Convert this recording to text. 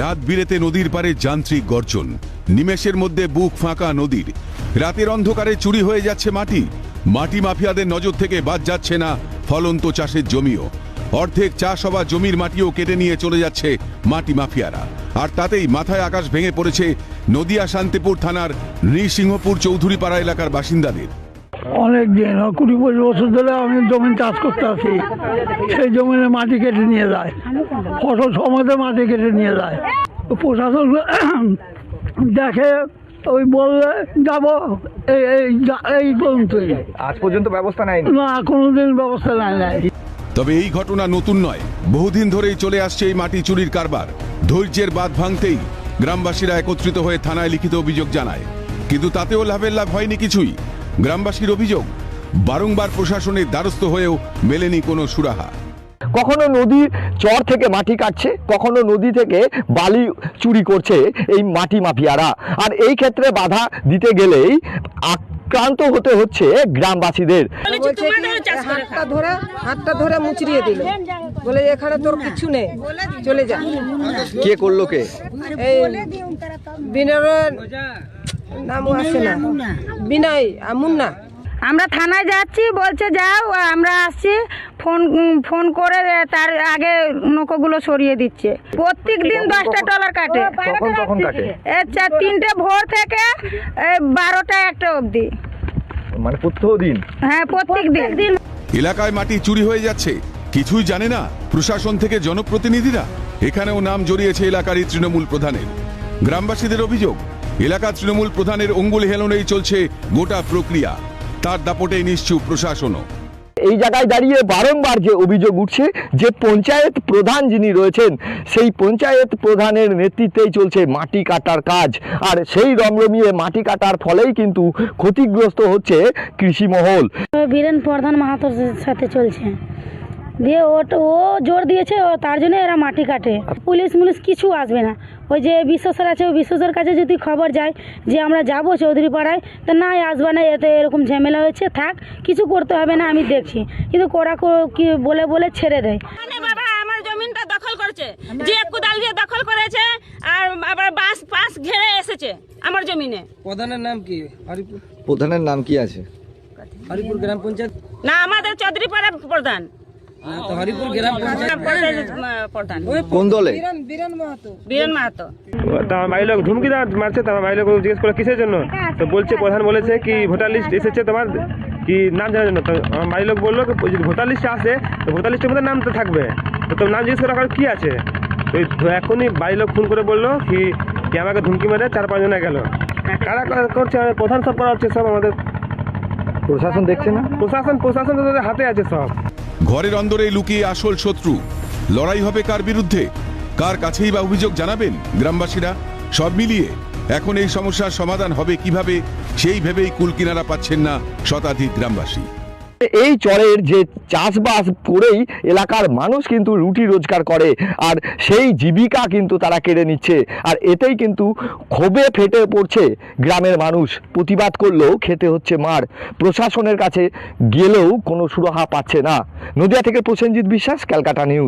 রাত বিরেতে নদীর পারে যান্ত্রিক গর্জন। নিমেষের মধ্যে বুক ফাঁকা নদীর। রাতের অন্ধকারে চুরি হয়ে যাচ্ছে মাটি। মাটি মাফিয়াদের নজর থেকে বাদ যাচ্ছে না ফলন্ত চাষের জমিও। অর্ধেক চাষ হওয়া জমির মাটিও কেটে নিয়ে চলে যাচ্ছে মাটি মাফিয়ারা। আর তাতেই মাথায় আকাশ ভেঙে পড়েছে নদিয়া শান্তিপুর থানার নৃসিংহপুর চৌধুরীপাড়া এলাকার বাসিন্দাদের। অনেক দিন কুড়ি পঁচিশ বছর ধরে আমি জমি চাষ করতে আছি সেই জমিনে মাটি কেটে নিয়ে যায়। ফসল সময়তে মাটি কেটে নিয়ে যায়। তো প্রশাসন দেখে ওই বললে যাব এই এই পর্যন্তই। আজ পর্যন্ত ব্যবস্থা নেয়নি? না কোনোদিন ব্যবস্থা নেয় নাই। তবে এই ঘটনা নতুন নয়। বহুদিন ধরেই চলে আসছে এই মাটি চুরির কারবার। ধৈর্যের বাঁধ ভাঙতেই গ্রামবাসীরা একত্রিত হয়ে থানায় লিখিত অভিযোগ জানায়। কিন্তু তাতেও লাভের লাভ হয়নি কিছুই। গ্রামবাসীর অভিযোগ বারংবার প্রশাসনের দ্বারস্থ হয়েও মেলেনি কোনো সুরাহা। কখনো নদীর চর থেকে মাটি কাটছে কখনো নদী থেকে বালি চুরি করছে এই মাটি মাফিয়ারা। আর এই ক্ষেত্রে বাধা দিতে গেলেই আক্রান্ত হতে হচ্ছে গ্রামবাসীদের। হাতটা ধরে হাতটা ধরে মুচড়িয়ে দিল। বলে এখানে তোর কিছু নেই চলে যা। কে করল কে? এই নাম আছে না। বিনয় মুন্না। আমরা থানায় যাচ্ছি বলছে যাও আমরা আসছি ফোন ফোন করে তার আগে নৌকোগুলো সরিয়ে দিচ্ছে। প্রত্যেক দিন দশটা টলার কাটে। কখন কখন কাটে? এ চার তিনটে ভোর থেকে বারোটা একটা অবধি। মানে প্রত্যহ দিন? হ্যাঁ প্রত্যেক দিন। এলাকায় মাটি চুরি হয়ে যাচ্ছে। কিছুই জানে না প্রশাসন থেকে জনপ্রতিনিধিরা। এখানেও নাম জড়িয়েছে এলাকারই তৃণমূল প্রধানের। গ্রামবাসীদের অভিযোগ এলাকা তৃণমূল প্রধানের অঙ্গুল হেলনেই চলছে গোটা প্রক্রিয়া। তার দাপটে নিশ্চুপ প্রশাসনও। এই জায়গায় দাঁড়িয়ে বারংবার যে অভিযোগ উঠছে যে পঞ্চায়েত প্রধান যিনি রয়েছেন সেই পঞ্চায়েত প্রধানের নেতৃত্বেই চলছে মাটি কাটার কাজ। আর সেই রমরমিয়ে মাটি কাটার ফলেই কিন্তু ক্ষতিগ্রস্ত হচ্ছে কৃষিমহল বীরেন প্রধান মাহাতোর সাথে চলছে। দিয়ে ও ও জোর দিয়েছে ও তার জন্য এরা মাটি কাটে। পুলিশ মুলিশ কিছু আসবে না। ওই যে বিশ্বাসের আছে ওই বিশ্বাসের কাছে যদি খবর যায় যে আমরা যাব চৌধুরী পাড়ায় তো না আসবে না এতে এরকম ঝামেলা হয়েছে থাক কিছু করতে হবে না আমি দেখছি। কিন্তু কোরা কো- কি বলে বলে ছেড়ে দেয়। মানে বাবা আমার জমিনটা দখল করেছে। যে কোদাল দিয়ে দখল করেছে আর আবার বাঁশ পাশ ঘেরে এসেছে আমার জমিনে। প্রধানের নাম কি? হরিপুর প্রধানের নাম কি আছে? হরিপুর গ্রাম পঞ্চায়েত না আমাদের চৌধুরী পাড়া প্রধান। তো হরিপুর গ্রাম পঞ্চায়েত পঞ্চায়েত, প্রধান। কোন দলে? বীরেন বীরেন মাহাতো। বীরেন মাহাতো। তো বাড়ির লোক মারছে বাড়ির লোক জিজ্ঞেস করে কিসের জন্য? তো বলছে প্রধান বলেছে কি ভোটার লিস্ট এসেছে তোমার কি নাম জানার জন্য? তো আমার বাড়ির লোক বলল কি যদি ভোটার লিস্টে আসে তো ভোটার লিস্টের মধ্যে নাম তো থাকবে। তো তোর নাম জিজ্ঞেস করে কি আছে? তো এখনই বাড়ির লোক ফোন করে বলল কি কি আমাকে ধুমকি মেরে চার পাঁচ জনে গেল। কারা কারা করছে? প্রধান সব করা হচ্ছে সব আমাদের প্রশাসন দেখছে না? প্রশাসন প্রশাসন তো তাদের হাতে আছে সব। ঘরের অন্দরে লুকিয়ে আসল শত্রু। লড়াই হবে কার বিরুদ্ধে? কার কাছেই বা অভিযোগ জানাবেন গ্রামবাসীরা? সব মিলিয়ে এখন এই সমস্যার সমাধান হবে কীভাবে? সেই ভেবেই কুলকিনারা পাচ্ছেন না শতাধিক গ্রামবাসী। এই চরের যে চাষবাস করেই এলাকার মানুষ কিন্তু রুটি রোজগার করে, আর সেই জীবিকা কিন্তু তারা কেড়ে নিচ্ছে, আর এতেই কিন্তু ক্ষোভে ফেটে পড়ছে গ্রামের মানুষ। প্রতিবাদ করলেও খেতে হচ্ছে মার। প্রশাসনের কাছে গেলেও কোনো সুরাহা পাচ্ছে না। নদিয়া থেকে প্রসেনজিৎ বিশ্বাস, ক্যালকাটা নিউজ।